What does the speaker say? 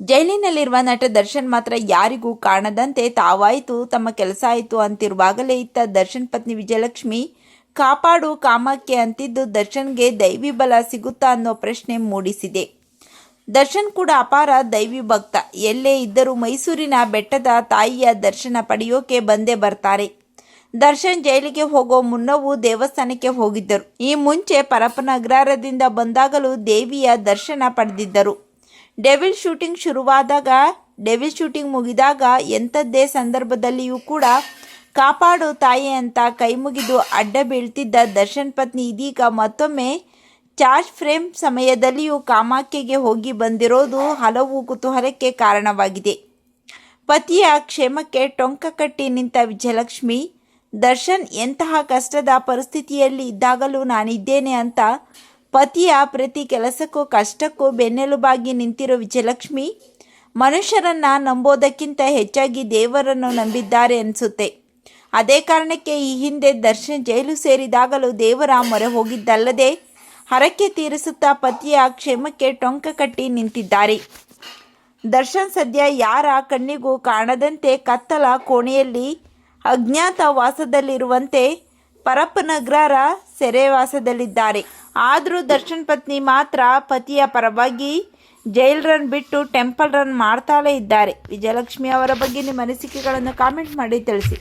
ಜೈಲಿನಲ್ಲಿರುವ ನಟ ದರ್ಶನ್ ಮಾತ್ರ ಯಾರಿಗೂ ಕಾಣದಂತೆ ತಾವಾಯಿತು, ತಮ್ಮ ಕೆಲಸ ಆಯಿತು ಅಂತಿರುವಾಗಲೇ ಇತ್ತ ದರ್ಶನ್ ಪತ್ನಿ ವಿಜಯಲಕ್ಷ್ಮಿ ಕಾಪಾಡು ಕಾಮಕ್ಕೆ ಅಂತಿದ್ದು ದರ್ಶನ್ಗೆ ದೈವಿ ಬಲ ಸಿಗುತ್ತಾ ಅನ್ನೋ ಪ್ರಶ್ನೆ ಮೂಡಿಸಿದೆ. ದರ್ಶನ್ ಕೂಡ ಅಪಾರ ದೈವಿ ಭಕ್ತ. ಎಲ್ಲೇ ಇದ್ದರೂ ಮೈಸೂರಿನ ಬೆಟ್ಟದ ತಾಯಿಯ ದರ್ಶನ ಪಡೆಯೋಕೆ ಬಂದೇ ಬರ್ತಾರೆ. ದರ್ಶನ್ ಜೈಲಿಗೆ ಹೋಗೋ ಮುನ್ನವೂ ದೇವಸ್ಥಾನಕ್ಕೆ ಹೋಗಿದ್ದರು. ಈ ಮುಂಚೆ ಪರಪನಗ್ರಾರದಿಂದ ಬಂದಾಗಲೂ ದೇವಿಯ ದರ್ಶನ ಪಡೆದಿದ್ದರು. ಡೆವಿಲ್ ಶೂಟಿಂಗ್ ಶುರುವಾದಾಗ ಡೆವಿಲ್ ಶೂಟಿಂಗ್ ಮುಗಿದಾಗ ಎಂಥದ್ದೇ ಸಂದರ್ಭದಲ್ಲಿಯೂ ಕೂಡ ಕಾಪಾಡು ತಾಯಿ ಅಂತ ಕೈ ಮುಗಿದು ಅಡ್ಡ ಬೀಳ್ತಿದ್ದ ದರ್ಶನ್ ಪತ್ನಿ ಇದೀಗ ಮತ್ತೊಮ್ಮೆ ಚಾರ್ಜ್ ಫ್ರೇಮ್ ಸಮಯದಲ್ಲಿಯೂ ಕಾಮಾಖ್ಯೆಗೆ ಹೋಗಿ ಬಂದಿರೋದು ಹಲವು ಕುತೂಹಲಕ್ಕೆ ಕಾರಣವಾಗಿದೆ. ಪತಿಯ ಕ್ಷೇಮಕ್ಕೆ ಟೊಂಕ ಕಟ್ಟಿ ನಿಂತ ವಿಜಯಲಕ್ಷ್ಮಿ, ದರ್ಶನ್ ಎಂತಹ ಕಷ್ಟದ ಪರಿಸ್ಥಿತಿಯಲ್ಲಿ ಇದ್ದಾಗಲೂ ನಾನಿದ್ದೇನೆ ಅಂತ ಪತಿಯ ಪ್ರತಿ ಕೆಲಸಕ್ಕೂ ಕಷ್ಟಕ್ಕೂ ಬೆನ್ನೆಲುಬಾಗಿ ನಿಂತಿರೋ ವಿಜಯಲಕ್ಷ್ಮಿ ಮನುಷ್ಯರನ್ನ ನಂಬೋದಕ್ಕಿಂತ ಹೆಚ್ಚಾಗಿ ದೇವರನ್ನು ನಂಬಿದ್ದಾರೆ ಅನಿಸುತ್ತೆ. ಅದೇ ಕಾರಣಕ್ಕೆ ಈ ಹಿಂದೆ ದರ್ಶನ್ ಜೈಲು ಸೇರಿದಾಗಲೂ ದೇವರ ಮೊರೆ ಹೋಗಿದ್ದಲ್ಲದೆ ಹರಕೆ ತೀರಿಸುತ್ತಾ ಪತಿಯ ಕ್ಷೇಮಕ್ಕೆ ಟೊಂಕ ಕಟ್ಟಿ ನಿಂತಿದ್ದಾರೆ. ದರ್ಶನ್ ಸದ್ಯ ಯಾರ ಕಣ್ಣಿಗೂ ಕಾಣದಂತೆ ಕತ್ತಲ ಕೋಣೆಯಲ್ಲಿ ಅಜ್ಞಾತ ವಾಸದಲ್ಲಿರುವಂತೆ ಪರಪ್ಪನಗ್ರರ ಸೆರೆವಾಸದಲ್ಲಿದ್ದಾರೆ. ಆದರೂ ದರ್ಶನ್ ಪತ್ನಿ ಮಾತ್ರ ಪತಿಯ ಪರವಾಗಿ ಜೈಲ್ ರನ್ ಬಿಟ್ಟು ಟೆಂಪಲ್ ರನ್ ಮಾಡ್ತಾಲೇ ಇದ್ದಾರೆ. ವಿಜಯಲಕ್ಷ್ಮಿ ಅವರ ಬಗ್ಗೆ ನಿಮ್ಮ ಅನಿಸಿಕೆಗಳನ್ನು ಕಾಮೆಂಟ್ ಮಾಡಿ ತಿಳಿಸಿ.